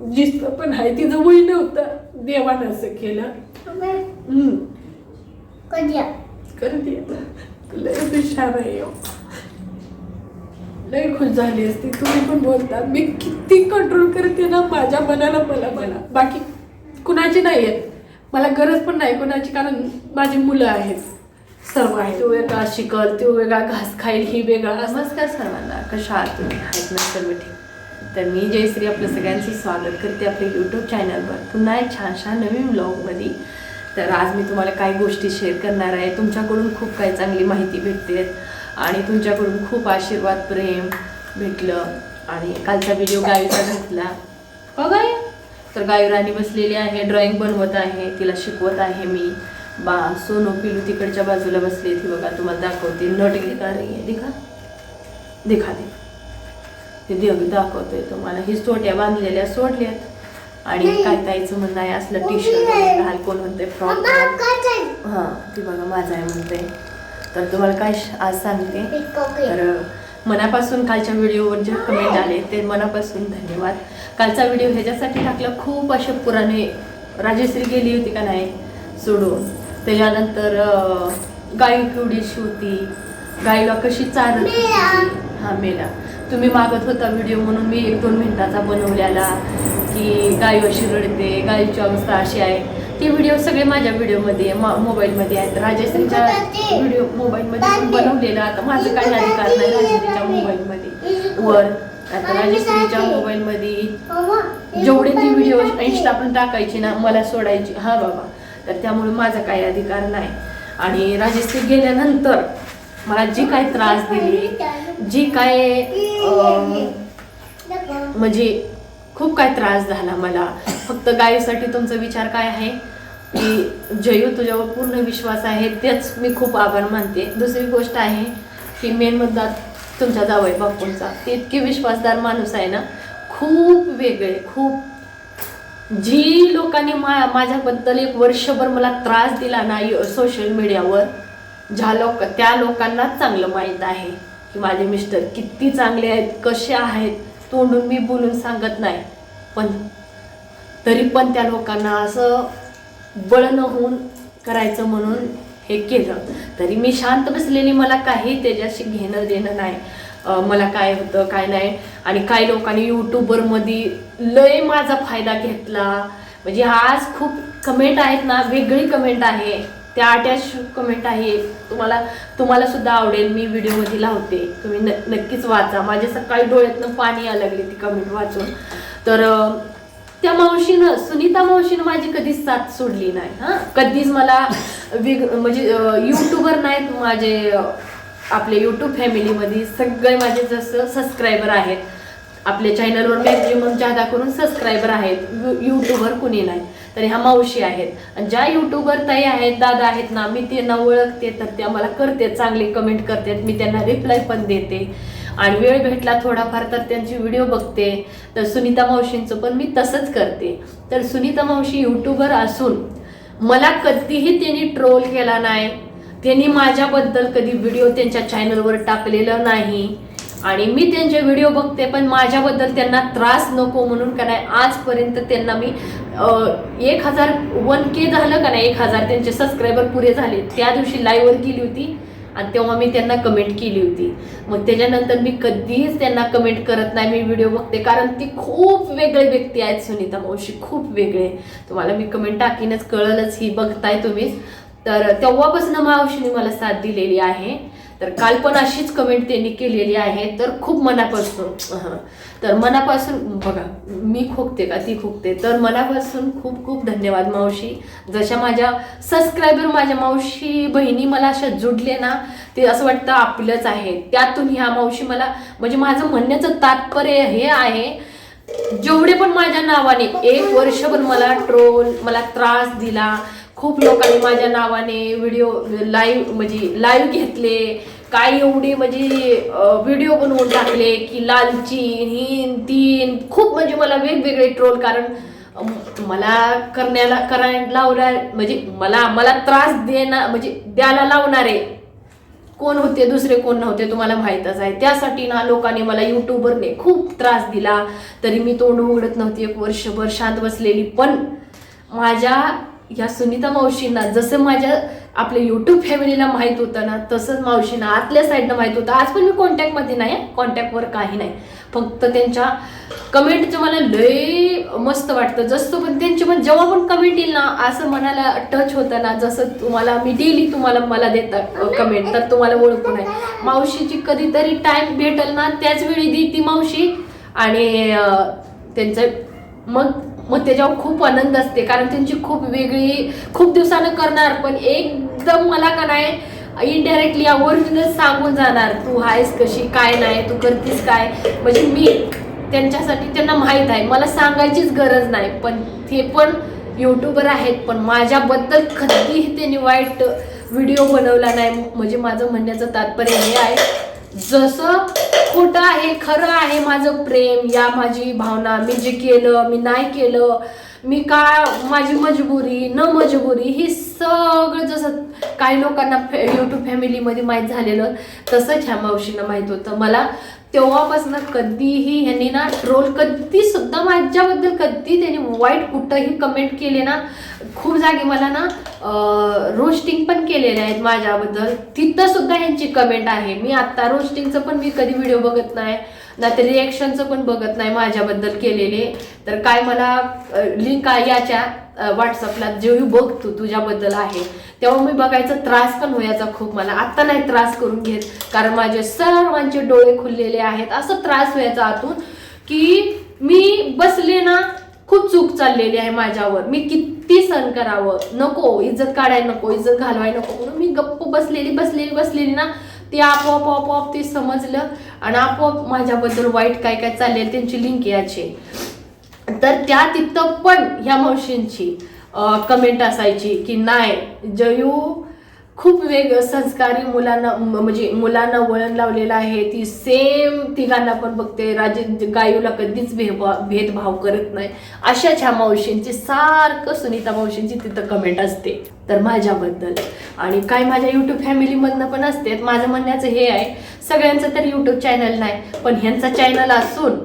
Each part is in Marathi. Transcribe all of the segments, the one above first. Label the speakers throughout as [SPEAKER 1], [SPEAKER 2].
[SPEAKER 1] जिथं पण आहे तिचं वय नव्हतं. देवानं असं केलं. हम्म. करते आता. लय हुशार आहे हो. लय खुश झाली असती. तुम्ही पण बोलता. मी किती कंट्रोल करते ना माझ्या मनाला मला मला बाकी कुणाची नाही आहेत मला गरज पण नाही कुणाची कारण माझी मुलं आहेत. सर्व आहेत. तो वेगळा शिकल तो वेगळा घास खाईल ही वेगळा. असं
[SPEAKER 2] नमस्कार सर्वांना कशा आहात तुम्ही? आहेत ना सर्व ठीक. तर मी जयश्री आपलं सगळ्यांचं स्वागत करते आपल्या यूट्यूब चॅनलवर पुन्हा एक छानशा नवीन ब्लॉगमध्ये तर आज मी तुम्हाला काही गोष्टी शेअर करणार आहे. तुमच्याकडून खूप काही चांगली माहिती भेटते. आणि तुमच्याकडून खूप आशीर्वाद प्रेम भेटलं. आणि कालचा व्हिडिओ गावीचा घेतला. हो गाय तर गायराणी बसलेली आहे ड्रॉइंग बनवत आहे. तिला शिकवत आहे मी. बा सोनू पिलू तिकडच्या बाजूला बसली ती बघा तुम्हाला दाखवते. नट घेणार रही आहे. दिखा. दिखा दे ते देव दाखवतोय तुम्हाला. ही सोट्या बांधलेल्या सोडल्यात. आणि काय ताईचं म्हणणं आहे असलं टी शर्ट घाल कोण म्हणते फ्रॉक हां ती बघा माझा आहे म्हणते तर तुम्हाला काय आज सांगते. तर मनापासून कालच्या व्हिडिओवर जे कमेंट आले ते मनापासून धन्यवाद. कालचा व्हिडिओ ह्याच्यासाठी टाकला खूप असे पुराणे राजश्री गेली होती का नाही सोडून. त्याच्यानंतर गाई केवढीशी होती. गाईला कशी चारत हा मेला. तुम्ही मागत होता व्हिडिओ म्हणून मी एक दोन मिनिटाचा बनवलेला की गाय अशी रडते गायीची अवस्था अशी आहे. ते व्हिडिओ सगळे माझ्या व्हिडिओमध्ये मोबाईलमध्ये आहेत. राजश्रीच्या व्हिडिओ मोबाईलमध्ये पण बनवलेला. आता माझं काही अधिकार नाही राजश्रीच्या मोबाईलमध्ये वर आता राजश्रीच्या मोबाईलमध्ये जेवढे ती व्हिडिओ इंस्टा पण टाकायची ना मला सोडायची. हा बाबा. तर त्यामुळे माझा काही अधिकार नाही. आणि राजश्री गेल्यानंतर मला जी काय त्रास दिली जी काय म्हणजे खूप काय त्रास झाला मला. फक्त गायीसाठी तुमचा विचार काय आहे? की जयू तुझ्यावर पूर्ण विश्वास आहे तेच मी खूप आभार मानते. दुसरी गोष्ट आहे की मेन मुद्दा तुमच्या जावई बापूंचा. ते इतके विश्वासदार माणूस आहे ना खूप वेगळे खूप. जी लोकांनी मा माझ्याबद्दल एक वर्षभर मला त्रास दिला ना सोशल मीडियावर ज्या लोक त्या लोकांनाच चांगलं माहीत आहे. माझे मिस्टर किती चांगले आहेत कसे आहेत तोंडून मी बोलून सांगत नाही. पण तरी पण त्या लोकांना असं बळण होऊन करायचं म्हणून हे केलं. तरी मी शांत बसलेली मला काही त्याच्याशी घेणं देणं नाही. मला काय होतं काय नाही. आणि काही लोकांनी यूट्यूबरमध्ये लय माझा फायदा घेतला. म्हणजे आज खूप कमेंट आहेत ना वेगळी कमेंट आहे. त्या अटॅच कमेंट आहे. तुम्हाला तुम्हाला सुद्धा आवडेल. मी व्हिडिओमध्ये लावते. तुम्ही न नक्कीच वाचा. माझ्या सकाळी डोळ्यातनं पाणी यायला लागले ती कमेंट वाचून. तर त्या मावशीनं सुनीता मावशीनं माझी कधीच साथ सोडली नाही. हां? कधीच मला विग म्हणजे यूट्यूबर नाहीत माझे आपले यूट्यूब फॅमिलीमध्ये सगळे माझे जसं सबस्क्रायबर आहेत. आपल्या चॅनलवर मॅक्झिमम जादा करून सबस्क्रायबर आहेत. यू- यूट्यूबर कुणी नाही. तर ह्या मावशी आहेत. आणि ज्या यूट्यूबर ताई आहेत दादा आहेत ना मी त्यांना ओळखते तर त्या मला करते चांगले कमेंट करतात. मी त्यांना रिप्लाय पण देते. आणि वेळ भेटला थोडाफार तर त्यांची व्हिडिओ बघते. तर सुनीता मावशींचं पण मी तसंच करते. तर सुनीता मावशी यूट्यूबर असून मला कधीही त्यांनी ट्रोल केला नाही. त्यांनी माझ्याबद्दल कधी व्हिडिओ त्यांच्या चॅनलवर टाकलेलं नाही. आणि मी त्यांचे व्हिडिओ बघते पण माझ्याबद्दल त्यांना त्रास नको म्हणून का नाही आजपर्यंत त्यांना मी एक हजार वन के झालं का नाही एक हजार त्यांचे सबस्क्रायबर पुरे झाले. त्या दिवशी लाईव्हवर गेली होती आणि तेव्हा मी त्यांना कमेंट केली होती. मग त्याच्यानंतर मी कधीच त्यांना कमेंट करत नाही मी व्हिडिओ बघते. कारण ती खूप वेगळे व्यक्ती आहेत सुनीता मावशी खूप वेगळे. तुम्हाला मी कमेंट टाकीनच कळलंच ही बघताय तुम्हीच. तर तेव्हापासून मावशीने मला साथ दिलेली आहे. तर काल पण अशीच कमेंट त्यांनी केलेली आहे. तर खूप मनापासून हां तर मनापासून बघा मी खोकते का ती खोकते. तर मनापासून खूप खूप धन्यवाद मावशी. जशा माझ्या सबस्क्रायबर माझ्या मावशी बहिणी मला अशा जुडले ना ते असं वाटतं आपलंच आहे. त्यातून ह्या मावशी मला म्हणजे माझं म्हणण्याचं तात्पर्य हे आहे जेवढे पण माझ्या नावाने एक वर्षभर मला ट्रोल मला त्रास दिला. खूप लोकांनी माझ्या नावाने व्हिडिओ लाईव्ह म्हणजे लाईव्ह घेतले. काय एवढी म्हणजे व्हिडिओ बनवून टाकले की लालची हिन तीन खूप म्हणजे मला वेगवेगळे ट्रोल कारण मला करण्याला करायला लावणार म्हणजे मला मला त्रास देणार म्हणजे द्यायला लावणारे कोण होते दुसरे कोण नव्हते तुम्हाला माहीतच आहे. त्यासाठी ना लोकांनी मला युट्यूबरने खूप त्रास दिला. तरी मी तोंड उघडत नव्हती एक वर्षभर शांत बसलेली. पण माझ्या या सुनीता मावशींना जसं माझ्या आपल्या युट्यूब फॅमिलीला माहीत होतं ना तसंच मावशींना आतल्या साईडनं माहीत होतं. आज पण मी कॉन्टॅक्टमध्ये नाही कॉन्टॅक्टवर काही नाही. फक्त त्यांच्या कमेंटचं मला लय मस्त वाटतं. जसं पण त्यांची पण जेव्हा पण कमेंट येईल ना असं मनाला टच होतं ना जसं तुम्हाला मी डेली तुम्हाला मला देतात कमेंट तर तुम्हाला ओळखून आहे मावशीची कधीतरी टाइम भेटेल ना त्याच वेळी दी ती मावशी. आणि त्यांचं मग मग त्याच्यावर खूप आनंद असते. कारण त्यांची खूप वेगळी खूप दिवसानं करणार पण एकदम मला का नाही इनडायरेक्टली ओरिजिनल सांगून जाणार तू आहेस कशी काय नाही तू करतीस काय? म्हणजे मी त्यांच्यासाठी त्यांना माहीत आहे. मला सांगायचीच गरज नाही पण ते पण युट्यूबर आहेत पण माझ्याबद्दल कधीही त्यांनी वाईट व्हिडिओ बनवला नाही. म्हणजे माझं म्हणण्याचं तात्पर्य हे आहे जसं आहे खरं आहे माझं प्रेम या माझी भावना. मी जे केलं मी नाही केलं मी का माझी मजबुरी न मजबुरी ही सगळं जसं काही लोकांना युट्यूब फॅमिलीमध्ये माहीत झालेलं तसंच ह्या मावशीनं माहीत होतं. मला तेव्हापासून कधीही ह्यांनी ना ट्रोल कधी सुद्धा माझ्याबद्दल कधी त्यांनी वाईट कुठंही कमेंट केले ना खूप जागी मला ना रोस्टिंग पण केलेले आहेत माझ्याबद्दल. तिथं सुद्धा ह्यांची कमेंट आहे. मी आता रोस्टिंगचं पण मी कधी व्हिडिओ बघत नाही. ना ते रिॲक्शनचं पण बघत नाही माझ्याबद्दल केलेले. तर काय मला लिंक याच्या व्हॉट्सअपला जेव्हा बघतो तुझ्याबद्दल आहे तेव्हा मी बघायचा त्रास पण व्हायचा खूप मला. आत्ता नाही त्रास करून घेत कारण माझे सर्वांचे डोळे खुललेले आहेत. असं त्रास व्हायचा आतून की मी बसले ना खूप चूक चाललेली आहे माझ्यावर. मी किती सहन करावं? नको इज्जत काढायला नको इज्जत घालवाय नको. म्हणून मी गप्प बसलेली बसलेली बसलेली ना ते आपोआप आपोआप ते समजलं आणि आपोआप माझ्याबद्दल वाईट काय काय चाललेलं त्यांची लिंक याची तर त्या तिथं पण ह्या मावशींची कमेंट असायची की नाही जयू खूप वेग संस्कारी मुलांना म्हणजे मुलांना वळण लावलेलं आहे. ती सेम तिघांना पण बघते. राजे गायूला कधीच भेदभाव भेदभाव करत नाही. अशाच ह्या मावशींची सारखं सुनीता मावशींची तिथं कमेंट असते. तर माझ्याबद्दल. आणि काय माझ्या युट्यूब फॅमिलीमधनं पण असते. माझं म्हणण्याचं हे आहे सगळ्यांचं तर युट्यूब चॅनल नाही पण ह्यांचा चॅनल असून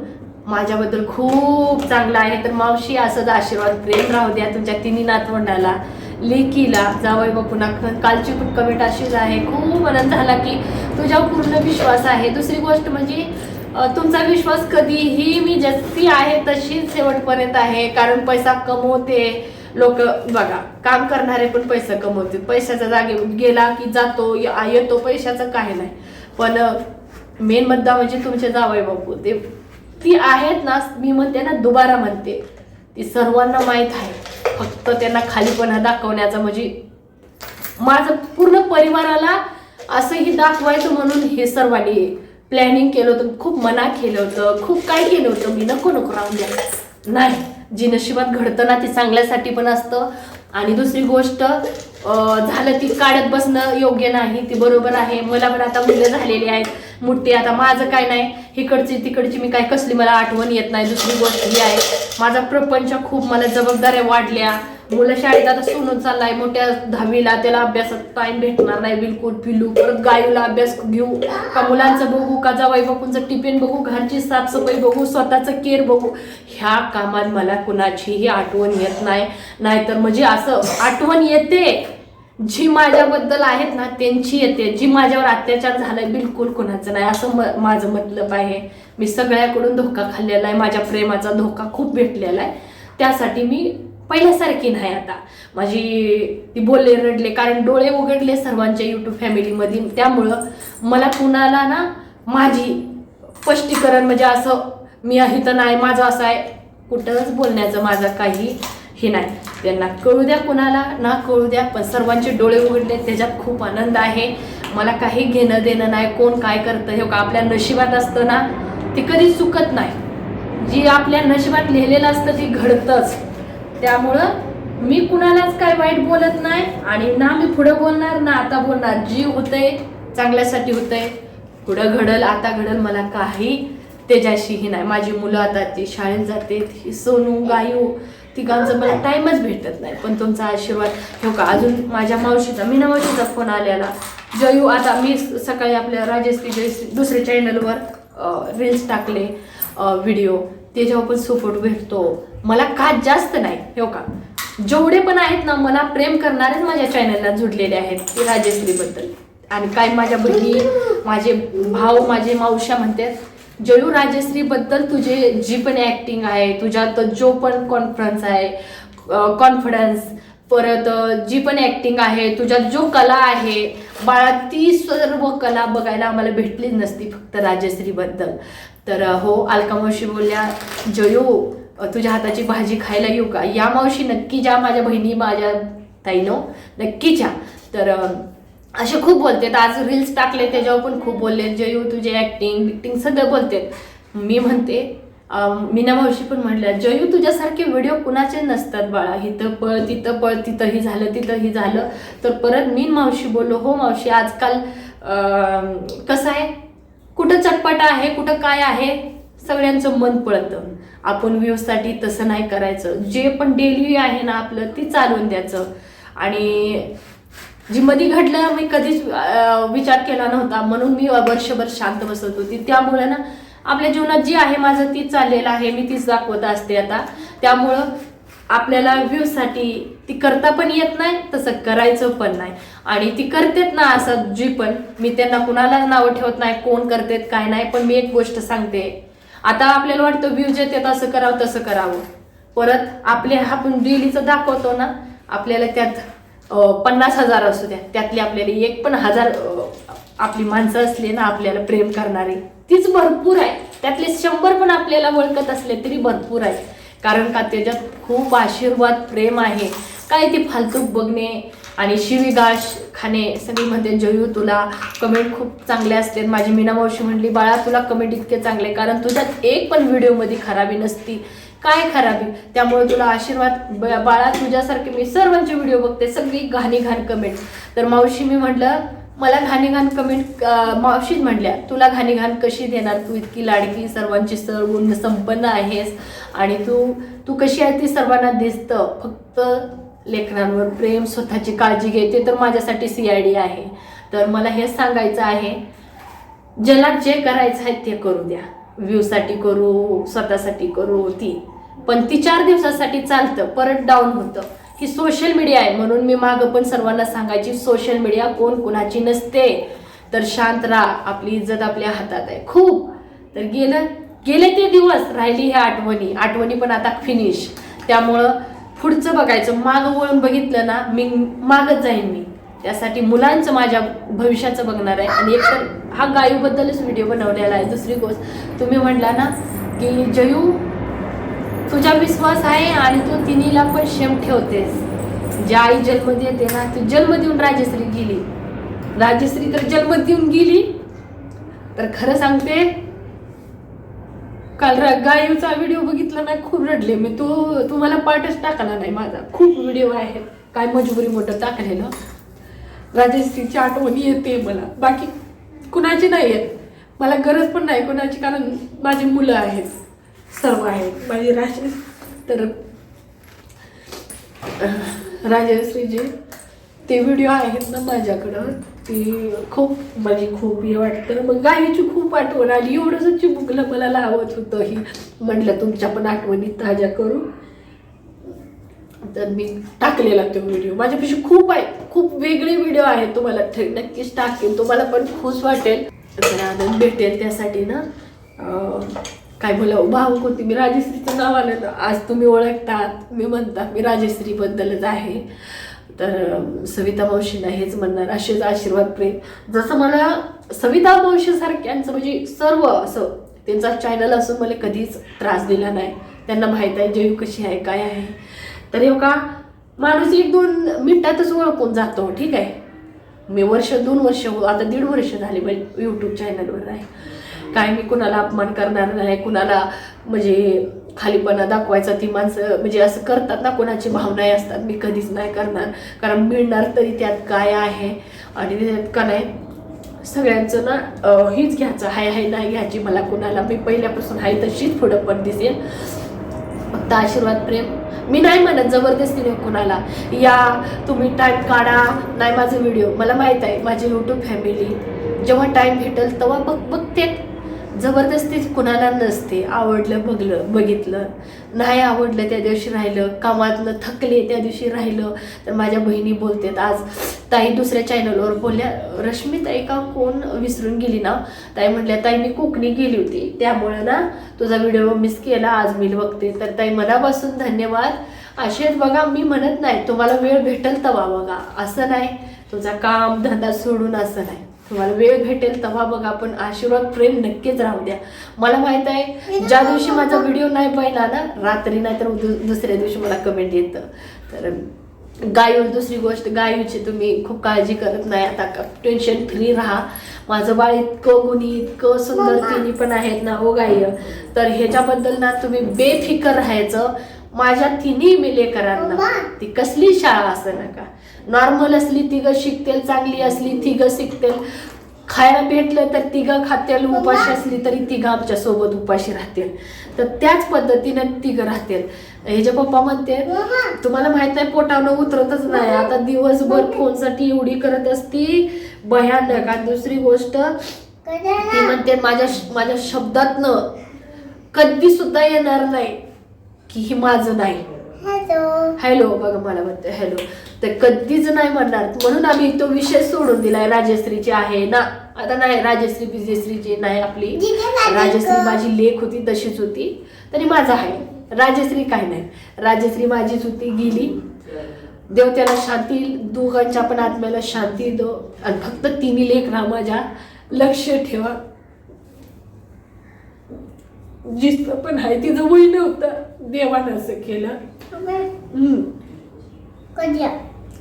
[SPEAKER 2] माझ्याबद्दल खूप चांगला आहे. तर मावशी असंच आशीर्वाद प्रेम राहू द्या तुमच्या तिन्ही नातवंडाला. लेकीला जावई बापूना कालची पण कमेंट अशीच आहे. खूप आनंद झाला की तुझ्यावर पूर्ण विश्वास आहे. दुसरी गोष्ट म्हणजे तुमचा विश्वास कधीही मी जशी आहे तशीच शेवटपर्यंत आहे. कारण पैसा कमवते लोक. बघा काम करणारे पण पैसा कमवते पैशाच्या जागे गेला की जातो येतो. पैशाचं काही नाही. पण मेन मुद्दा म्हणजे तुमचे जावई बापू. ते ती आहेत ना मी म्हणते ना दुबारा म्हणते. ती सर्वांना माहीत आहे. फक्त त्यांना खालीपणा दाखवण्याचा म्हणजे माझं पूर्ण परिवाराला असंही दाखवायचं म्हणून हे सर्वांनी प्लॅनिंग केलं होतं. खूप मना केलं होतं. खूप काय केलं होतं? मी नको नको राहून द्या. नाही. जी नशिबात घडतं ना ते चांगल्यासाठी पण असतं. आणि दुसरी गोष्ट झालं ती काढत बसणं योग्य नाही. ती बरोबर आहे. मला पण आता मुलं झालेली आहेत. मोठी आता माझं काय नाही. इकडची तिकडची मी काय कसली मला आठवण येत नाही दुसरी गोष्ट ही आहे. माझा प्रपंच खूप मला जबाबदाऱ्या वाढल्या. मुलं शाळेत आता सोडून चाललाय मोठ्या दहावीला त्याला अभ्यासात टाइम भेटणार नाही बिलकुल पिलू. परत गायूला अभ्यास घेऊ. का मुलांचं बघू का जावाई बापूंचं टिफिन बघू घरची साफसफाई बघू स्वतःचं केअर बघू. ह्या कामात मला कुणाचीही आठवण येत नाही. नाहीतर म्हणजे असं आठवण येते. जी माझ्याबद्दल आहेत ना त्यांची येते. जी माझ्यावर अत्याचार झालाय बिलकुल कोणाचं नाही. असं म माझं मतलब आहे. मी सगळ्याकडून धोका खाल्लेला आहे. माझ्या प्रेमाचा धोका खूप भेटलेला आहे. त्यासाठी मी पहिल्यासारखी नाही आता. माझी ती बोलले रडले कारण डोळे उघडले सर्वांच्या युट्यूब फॅमिलीमध्ये त्यामुळं मला कुणाला ना माझी स्पष्टीकरण म्हणजे असं मी इथं नाही माझं असं आहे. कुठंच बोलण्याचं माझं काही हे नाही. त्यांना कळू द्या कुणाला ना कळू द्या पण सर्वांचे डोळे उघडले त्याच्यात खूप आनंद आहे. मला काही घेणं देणं नाही कोण काय करतं हे का आपल्या नशिबात असतं ना? ते कधी चुकत नाही. जी आपल्या नशिबात लिहिलेलं असतं ती घडतंच. त्यामुळं मी कुणालाच काय वाईट बोलत नाही आणि ना मी पुढं बोलणार ना आता बोलणार. जी होतंय चांगल्यासाठी होतंय. पुढं घडल आता घडल मला काही त्याच्याशीही नाही. माझी मुलं आता ती शाळेत जाते ती सोनू गायू तिघांचं मला टाईमच भेटत नाही. पण तुमचा आशीर्वाद हो का? अजून माझ्या मावशीचा मीना मावशीचा फोन आलेला. जयू आता मी सकाळी आपल्या राजेश्री जयश्री दुसऱ्या चॅनलवर रील्स टाकले व्हिडिओ त्याच्यावर पण सपोर्ट भेटतो. मला का जास्त नाही हो का? जेवढे पण आहेत ना मला प्रेम करणारेच माझ्या चॅनलला जुडलेले आहेत ते राजेश्रीबद्दल. आणि काय माझ्या बहिणी माझे भाऊ माझे मावश्या म्हणतात जयू राजश्रीबद्दल तुझे जी पण ॲक्टिंग आहे तुझ्यात जो पण कॉन्फरन्स आहे कॉन्फिडन्स परत जी पण ॲक्टिंग आहे तुझ्यात जो कला आहे बाळा ती सर्व कला बघायला आम्हाला भेटलीच नसती फक्त राजश्रीबद्दल. तर हो अलका मावशी बोलल्या जयो तुझ्या हाताची भाजी खायला येऊ का? या मावशी नक्की ज्या माझ्या बहिणी माझ्या ताईनो नक्की जा. तर असे खूप बोलतात. आज रील्स टाकले त्याच्यावर पण खूप बोलले जयू तुझे ॲक्टिंग बिक्टिंग सगळं बोलतात. मी म्हणते मीना मावशी पण म्हणल्या जयू तुझ्यासारखे व्हिडिओ कुणाचे नसतात बाळा. इथं पळ तिथं पळ तिथंही झालं तिथंही झालं. तर परत मी मावशी बोललो हो मावशी आजकाल कसं आहे? कुठं चटपटा आहे? कुठं काय आहे? सगळ्यांचं मन पळतं. आपण व्ह्यूसाठी तसं नाही करायचं. जे पण डेली आहे ना आपलं ते चालवून द्यायचं. आणि जी मध्ये घडलं मी कधीच विचार केला नव्हता. म्हणून मी वर्षभर शांत बसत होती. त्यामुळे ना आपल्या जीवनात जी आहे माझं तीच चाललेलं आहे. मी तीच दाखवत असते आता. त्यामुळं आपल्याला व्ह्यूसाठी ती करता पण येत नाही तसं करायचं पण नाही. आणि ती करतेत ना असं जी पण मी त्यांना कुणाला नावं ठेवत नाही कोण करतेत काय नाही पण मी एक गोष्ट सांगते. आता आपल्याला वाटतं व्ह्यूज येतात असं करावं तसं करावं. परत आपले आपण डेलीचं दाखवतो ना आपल्याला त्यात पन्नास हजार असू द्या. त्यातले आपल्याला एक पण हजार आपली माणसं असली ना आपल्याला प्रेम करणारी तीच भरपूर आहे. त्यातले शंभर पण आपल्याला ओळखत असले तरी भरपूर आहे. कारण का त्याच्यात खूप आशीर्वाद प्रेम आहे. काय ते फालतू बघणे आणि शिवीगाळ खाणे सगळी म्हणते जयू तुला कमेंट खूप चांगले असते माझी मीना मावशी म्हणली बाळा तुला कमेंट इतके चांगले कारण तुझ्यात एक पण व्हिडिओमध्ये खराबी नसती. काय खराबी त्यामुळे तुला आशीर्वाद ब- बाळा तुझ्यासारखे मी सर्वांचे व्हिडिओ बघते. सगळी घाणी घाण कमेंट तर मावशी मी म्हटलं मला घाणी घाण कमेंट मावशीच म्हटल्या. तुला घाणी घाण कशी देणार तू? इतकी लाडकी सर्वांची सर्व संपन्न आहेस. आणि तू तू कशी आहे ती सर्वांना दिसतं? फक्त लेखनांवर प्रेम स्वतःची काळजी घेते तर माझ्यासाठी सी आय डी आहे. तर मला हेच सांगायचं आहे ज्याला जे करायचं आहे ते करू द्या. व्ह्यूसाठी करू स्वतःसाठी करू ती. पण ती चार दिवसासाठी चालतं परत डाऊन होतं. ही सोशल मीडिया आहे म्हणून मी मागं पण सर्वांना सांगायची सोशल मीडिया कोण कुणाची नसते. तर शांत राहा आपली इज्जत आपल्या हातात आहे. खूप. तर गेलं गेले ते दिवस राहिली ह्या आठवणी. आठवणी पण आता फिनिश त्यामुळं पुढचं बघायचं. मागं वळून बघितलं ना मी मागत जाईन मी. त्यासाठी मुलांचं माझ्या भविष्याचं बघणार आहे. आणि एक तर हा गायूबद्दलच व्हिडिओ बनवलेला आहे दुसरी गोष्ट तुम्ही म्हटला ना की जयू तुझा विश्वास आहे आणि तू तिन्हीला पण शेम ठेवतेस. ज्या आई जन्म देते ना तू जन्म देऊन राजश्री गेली. राजश्री तर जन्म देऊन गेली. तर खरं सांगते काल रा- गायूचा व्हिडिओ बघितला ना खूप रडले. मी तो तुम्हाला पाठच टाकला नाही माझा. खूप व्हिडिओ आहे. काय मजबुरी मोठं टाकलेलं. राजश्रीची आठवणी येते मला. बाकी कुणाची नाही येत. मला गरज पण नाही कुणाची कारण माझी मुलं आहेत. सर्व आहेत. माझी राजेश तर राजश्रीजी ते व्हिडिओ आहेत ना माझ्याकडं. ती खूप माझी खूप हे वाटतं. मग गायीची खूप आठवण आली. एवढंच चिमुकलं मला लावत होतं ही. म्हटलं तुमच्या पण आठवणी ताज्या करू. तर मी टाकलेला तो व्हिडिओ माझ्यापाशी खूप आहे खूप वेगळे व्हिडिओ आहेत तुम्हाला. नक्कीच टाकेन तुम्हाला पण खुश वाटेल. तर आनंद भेटेल त्यासाठी ना. काय बोला भाऊ होती मी. राजश्रीचं नाव आलं आज तुम्ही ओळखतात. मी म्हणता मी राजश्रीबद्दलच आहे. तर सविता मावशींना हेच म्हणणार असेच आशीर्वाद प्रेम. जसं मला सविता मावशीसारख्यांचं म्हणजे सर्व असं त्यांचा चॅनल असून मला कधीच त्रास दिला नाही. त्यांना माहीत आहे जयू कशी आहे काय आहे. तर हे हो का माणूस एक दोन मिनटातच ओळखून जातो ठीक आहे? मी वर्ष दोन वर्ष आता दीड वर्ष झाले म्हणजे यूट्यूब चॅनलवर आहे. काय मी कुणाला अपमान करणार नाही कुणाला म्हणजे खालीपणा दाखवायचा ती माणसं म्हणजे असं करतात ना कोणाची भावनाही असतात मी कधीच नाही करणार. कारण मिळणार तरी त्यात काय आहे आणि त्यात का नाही सगळ्यांचं ना हीच घ्यायचं हाय हाय नाही घ्यायची मला कुणाला. मी पहिल्यापासून हाय तशीच पुढं पण दिसेल फक्त आशीर्वाद प्रेम मी नाही म्हणत जबरदस्तीने कुणाला. या तुम्ही टाईम काढा. नाही माझं व्हिडिओ मला माहीत आहे माझी यूट्यूब फॅमिली जेव्हा टाईम भेटेल तेव्हा बघ बघते जबरदस्ती कुणाला नसते आवडलं बघलं बघितलं. नाही आवडलं त्या दिवशी राहिलं कामातलं थकले त्या दिवशी राहिलं. तर माझ्या बहिणी बोलतात आज ताई दुसऱ्या चॅनलवर बोलल्या रश्मी ताई का कोण विसरून गेली ना? ताई म्हटल्या ताई मी कोकणी गेली होती त्यामुळं ना तुझा व्हिडिओ मिस केला आज मी बघते. तर ताई मनापासून धन्यवाद. असेच बघा मी म्हणत नाही तुम्हाला वेळ भेटेल तवा बघा. असं नाही तुझा काम धंदा सोडून असं नाही. तुम्हाला वेळ भेटेल तेव्हा बघा आपण आशीर्वाद प्रेम नक्कीच राहू द्या. मला माहीत आहे ज्या दिवशी माझा व्हिडिओ नाही पाहिला ना रात्री नाही तर दुसऱ्या दिवशी मला कमेंट येतं. तर गायू दुसरी गोष्ट गायूची तुम्ही खूप काळजी करत नाही. आता टेन्शन फ्री राहा. माझं बाळ इतकं गुणी इतकं सुंदर तिन्ही पण आहेत ना ओ गाय. तर ह्याच्याबद्दल ना तुम्ही बेफिकर राहायचं. माझ्या तिन्ही मी लेकरांना ती कसली शाळा असं नका. नॉर्मल असली तिघं शिकतील चांगली असली तिघं शिकतील. खायला भेटलं तर तिघं खातील उपाशी असली तरी तिघं आमच्यासोबत उपाशी राहतील. तर त्याच पद्धतीनं तिघं राहतील. ह्याचे पप्पा म्हणते तुम्हाला माहीत नाही पोटावनं उतरतच नाही. आता दिवसभर फोनसाठी एवढी करत असती भयानक. आणि दुसरी गोष्ट ती म्हणते माझ्या माझ्या शब्दातनं कधी सुद्धा येणार नाही की ही माझं नाही. हॅलो. बघा मला म्हणते हॅलो. तर कधीच नाही म्हणणार. म्हणून आम्ही तो विषय सोडून दिलाय. राजश्रीची आहे ना? आता नाही राजश्री विजयश्रीची नाही आपली. राजश्री माझी लेख होती तशीच होती. तरी माझा आहे. राजश्री काय नाही. राजश्री माझीच होती गेली. देव त्याला शांती दोघांच्या पण आत्म्याला शांती दो. आणि फक्त तिन्ही लेख राहा माझ्या लक्ष ठेवा. जिथं पण आहे तिचं वय नव्हतं. देवानं असं केलं. हम्म.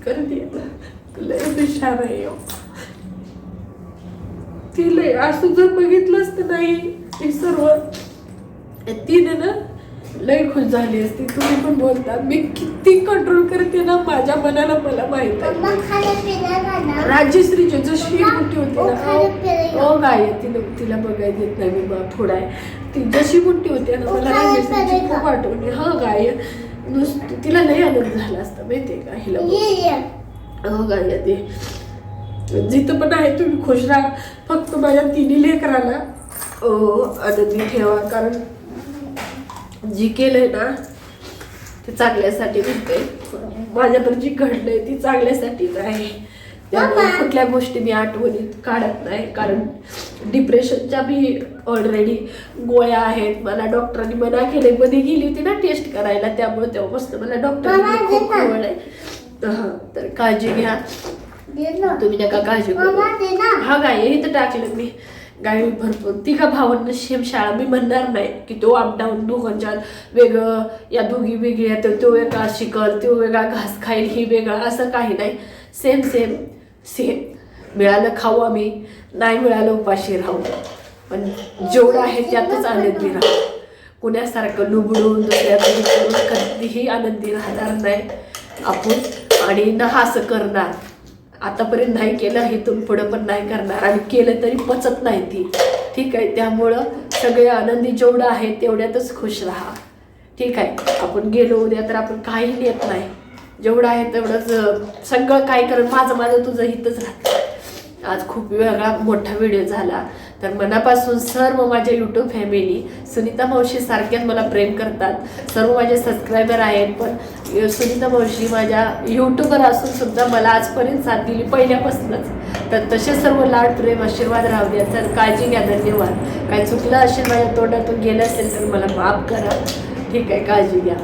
[SPEAKER 2] कर दे लय हुशार आहे हो. ती लय असं जर बघितलंच तर नाही हे सर्व. तिने ना लय खुश झाली असती. तुम्ही पण बोलता. मी किती कंट्रोल करते ना माझ्या मनाला मला माहीत आहे. राजश्रीची जशी मोठी होती ना? ओ गाय तिला तिला बघायला देत नाही मी बा थोडा आहे. ती जशी मोठी होती ना मला राजश्रीची खूप आठवण आहे. हा गाय. नुसतं तिला लय आनंद झाला असता माहितीये का? हिला. हो गाय ते जिथं पण आहे तुम्ही खुश राहा. फक्त माझ्या तिन्ही लेकराला ओ आनंदी ठेवा. कारण जी केलंय ना ते चांगल्यासाठी होते माझ्यावर जी घडलंय ती चांगल्यासाठीच आहे. त्यामुळे कुठल्या गोष्टी मी आठवणीत काढत नाही. कारण डिप्रेशनच्या बी ऑलरेडी गोळ्या आहेत. मला डॉक्टरांनी मना केले मध्ये गेली होती ना टेस्ट करायला. त्यामुळे तेव्हापासून मला डॉक्टरांनी खूप आवड आहे हा, तर काळजी घ्या. तुम्ही नका काळजी हा गाय इथं टाकलं मी. गाय भरपूर. तिघा भावांना सेम शाळा. मी म्हणणार नाही की तो अपडाऊन दोघांच्या वेगळं या दोघी वेगळ्या तर तो वेगळा शिकल तो वेगळा घास खाईल ही वेगळा असं काही नाही. सेम सेम सेम मिळालं खाऊ आम्ही नाही मिळालं उपाशी राहू. पण जेवढं आहे त्यातच आनंदी राहू. कुण्यासारखं लुबडून दुसऱ्या कधीही आनंदी राहणार नाही आपण. आणि ना असं करणार. आतापर्यंत नाही केलं इथून पुढं पण नाही करणार. आणि केलं तरी पचत नाही ती. ठीक आहे त्यामुळं सगळे आनंदी जेवढं आहे तेवढ्यातच खुश राहा. ठीक आहे आपण गेलो उद्या तर आपण काही नेत नाही. जेवढं आहे तेवढंच सगळं काय करण माझं माझं तुझं हितच राहतं. आज खूप वेगळा मोठा व्हिडिओ झाला. तर मनापासून सर्व माझ्या यूट्यूब फॅमिली सुनीता मावशी सारख्याच मला प्रेम करतात. सर्व माझे सबस्क्रायबर आहेत पण सुनीता मावशी माझ्या यूट्यूबर असून सुद्धा मला आजपर्यंत साथ दिली पहिल्यापासूनच. तर तसे सर्व लाड प्रेम आशीर्वाद राहू द्या. तर काळजी घ्या धन्यवाद. काय चुकलं असेल माझ्या तोंडातून गेलं असेल तर मला माफ करा. ठीक आहे काळजी घ्या.